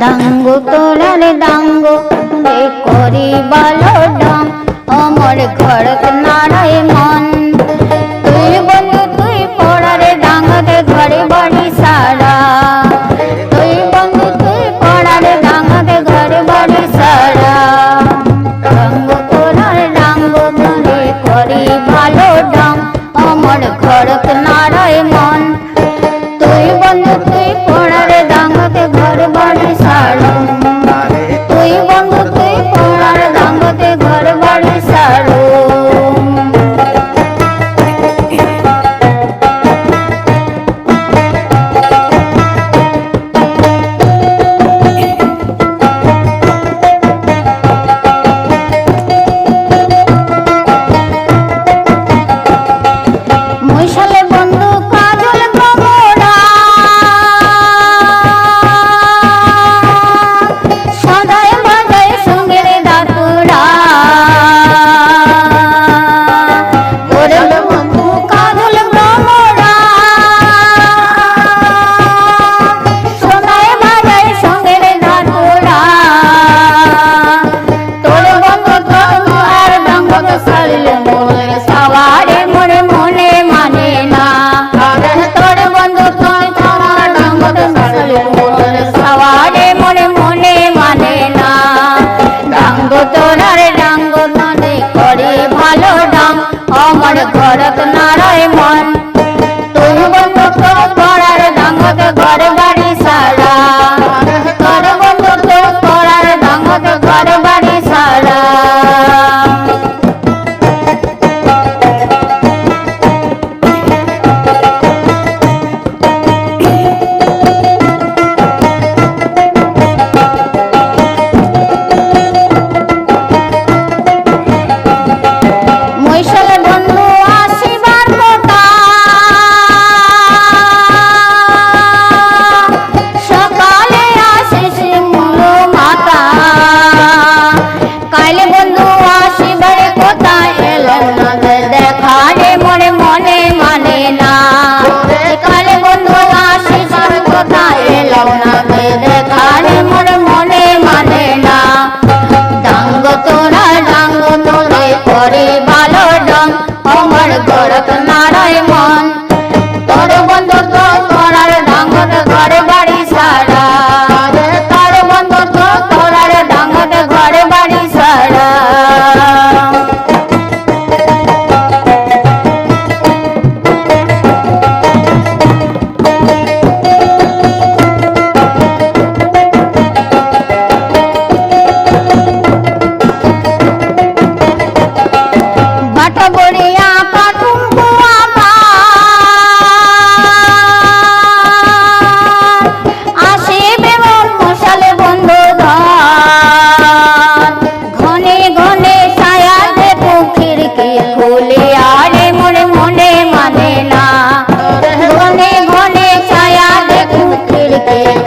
ডাঙ্গ তোরার ডাঙ্গ করি বালো ডাং অমর খড়ক নারায় মন লোকে পড়ার দাঙ্গতে ঘর বাড়ি সারম সঙ্গ ধনে করে ভালো ডাম অমর ঘরত নারায় মন। তুম বন্ধ করার ডাঙত ঘর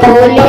不要。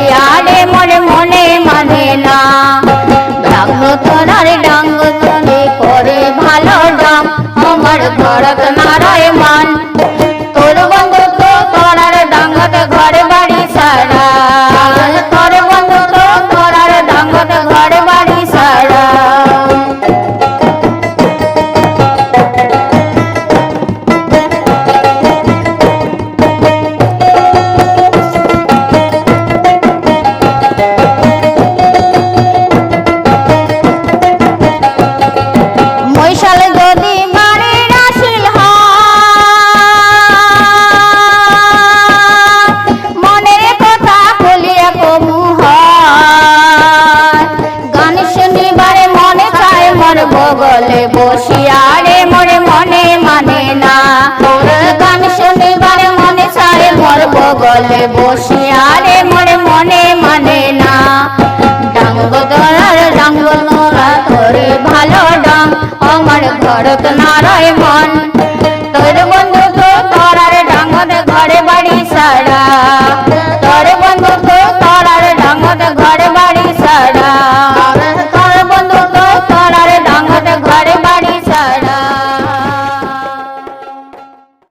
গলে বসে, আরে মনে মনে মানে না। ডাঙ্গ দলার ডাঙ্গ নোরা ধরে ভালো ডাঙ্গ আমার ঘরত নারায় মন